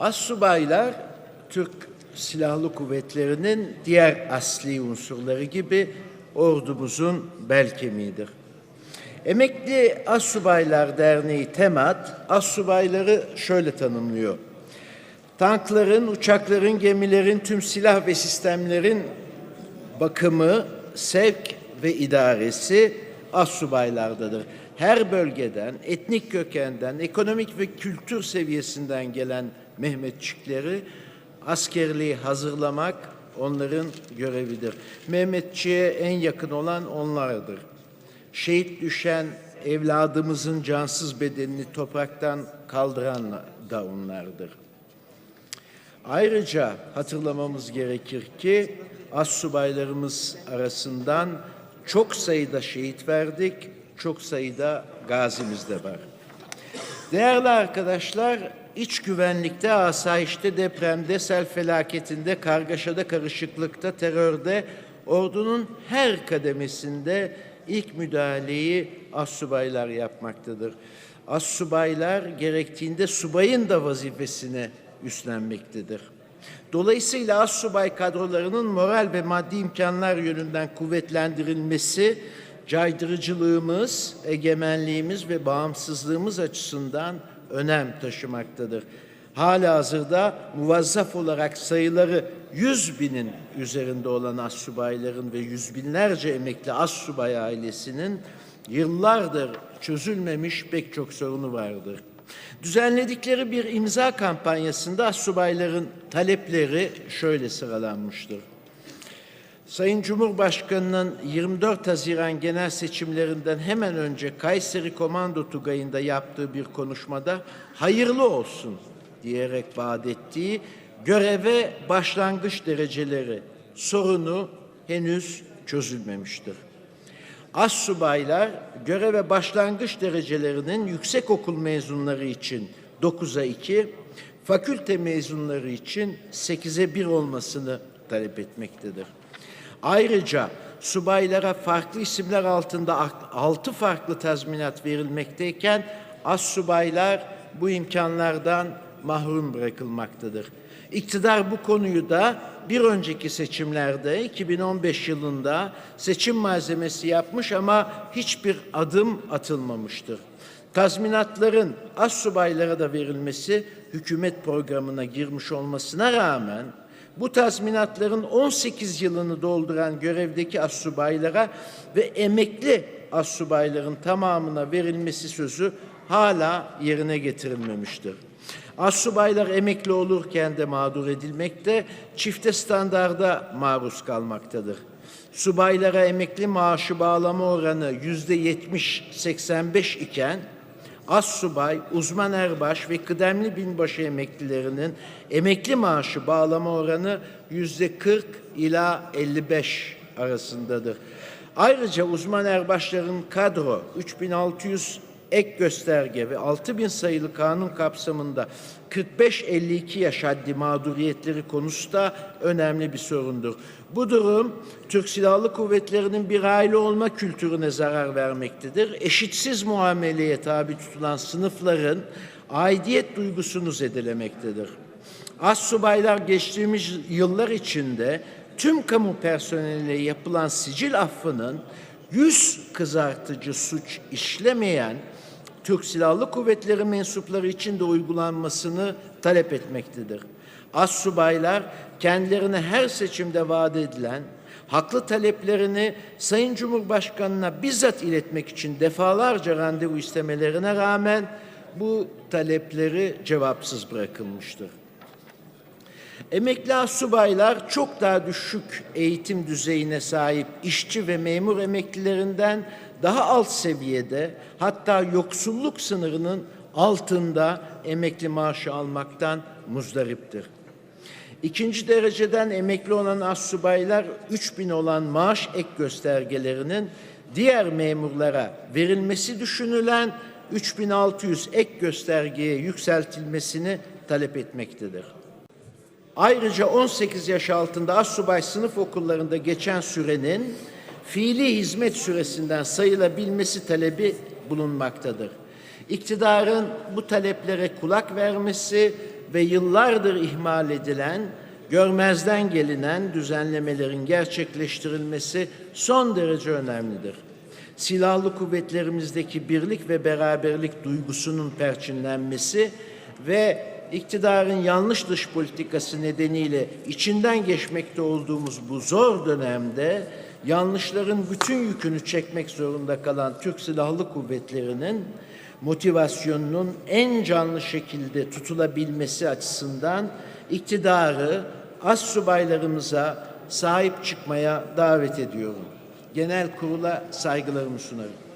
Assubaylar Türk Silahlı Kuvvetleri'nin diğer asli unsurları gibi ordumuzun bel kemiğidir. Emekli Assubaylar Derneği TEMAT, assubayları şöyle tanımlıyor. Tankların, uçakların, gemilerin, tüm silah ve sistemlerin bakımı, sevk ve idaresi assubaylardadır. Her bölgeden, etnik kökenden, ekonomik ve kültür seviyesinden gelen Mehmetçikleri askerliği hazırlamak onların görevidir. Mehmetçiğe en yakın olan onlardır. Şehit düşen evladımızın cansız bedenini topraktan kaldıran da onlardır. Ayrıca hatırlamamız gerekir ki assubaylarımız arasından çok sayıda şehit verdik, çok sayıda gazimiz de var. Değerli arkadaşlar, iç güvenlikte, asayişte, depremde, sel felaketinde, kargaşada, karışıklıkta, terörde, ordunun her kademesinde ilk müdahaleyi assubaylar yapmaktadır. Assubaylar gerektiğinde subayın da vazifesini üstlenmektedir. Dolayısıyla assubay kadrolarının moral ve maddi imkanlar yönünden kuvvetlendirilmesi caydırıcılığımız, egemenliğimiz ve bağımsızlığımız açısından önem taşımaktadır. Hala hazırda muvazzaf olarak sayıları 100 binin üzerinde olan assubayların ve yüz binlerce emekli assubay ailesinin yıllardır çözülmemiş pek çok sorunu vardır. Düzenledikleri bir imza kampanyasında assubayların talepleri şöyle sıralanmıştır. Sayın Cumhurbaşkanı'nın 24 Haziran genel seçimlerinden hemen önce Kayseri Komando Tugayı'nda yaptığı bir konuşmada hayırlı olsun diyerek vaat ettiği göreve başlangıç dereceleri sorunu henüz çözülmemiştir. Assubaylar göreve başlangıç derecelerinin yüksekokul mezunları için 9'a 2, fakülte mezunları için 8'e 1 olmasını talep etmektedir. Ayrıca subaylara farklı isimler altında altı farklı tazminat verilmekteyken as subaylar bu imkanlardan mahrum bırakılmaktadır. İktidar bu konuyu da bir önceki seçimlerde 2015 yılında seçim malzemesi yapmış ama hiçbir adım atılmamıştır. Tazminatların as subaylara da verilmesi hükümet programına girmiş olmasına rağmen bu tazminatların 18 yılını dolduran görevdeki assubaylara ve emekli assubayların tamamına verilmesi sözü hala yerine getirilmemiştir. Assubaylar emekli olurken de mağdur edilmekte, çifte standarda maruz kalmaktadır. Subaylara emekli maaşı bağlama oranı yüzde 70-85 iken, as subay, uzman erbaş ve kıdemli binbaşı emeklilerinin emekli maaşı bağlama oranı yüzde 40 ila 55 arasındadır. Ayrıca uzman erbaşların kadro 3600 ek gösterge ve 6000 sayılı kanun kapsamında 45-52 yaş haddi mağduriyetleri konusu da önemli bir sorundur. Bu durum Türk Silahlı Kuvvetleri'nin bir aile olma kültürüne zarar vermektedir. Eşitsiz muameleye tabi tutulan sınıfların aidiyet duygusunu zedelemektedir. As subaylar geçtiğimiz yıllar içinde tüm kamu personeliyle yapılan sicil affının yüz kızartıcı suç işlemeyen Türk Silahlı Kuvvetleri mensupları için de uygulanmasını talep etmektedir. As subaylar kendilerine her seçimde vaat edilen haklı taleplerini Sayın Cumhurbaşkanı'na bizzat iletmek için defalarca randevu istemelerine rağmen bu talepleri cevapsız bırakılmıştır. Emekli subaylar çok daha düşük eğitim düzeyine sahip işçi ve memur emeklilerinden daha alt seviyede hatta yoksulluk sınırının altında emekli maaşı almaktan muzdariptir. İkinci dereceden emekli olan assubaylar 3000 olan maaş ek göstergelerinin diğer memurlara verilmesi düşünülen 3600 ek göstergeye yükseltilmesini talep etmektedir. Ayrıca 18 yaş altında assubay sınıf okullarında geçen sürenin fiili hizmet süresinden sayılabilmesi talebi bulunmaktadır. İktidarın bu taleplere kulak vermesi ve yıllardır ihmal edilen, görmezden gelinen düzenlemelerin gerçekleştirilmesi son derece önemlidir. Silahlı kuvvetlerimizdeki birlik ve beraberlik duygusunun perçinlenmesi ve iktidarın yanlış dış politikası nedeniyle içinden geçmekte olduğumuz bu zor dönemde yanlışların bütün yükünü çekmek zorunda kalan Türk Silahlı Kuvvetleri'nin motivasyonunun en canlı şekilde tutulabilmesi açısından iktidarı as subaylarımıza sahip çıkmaya davet ediyorum. Genel kurula saygılarımı sunarım.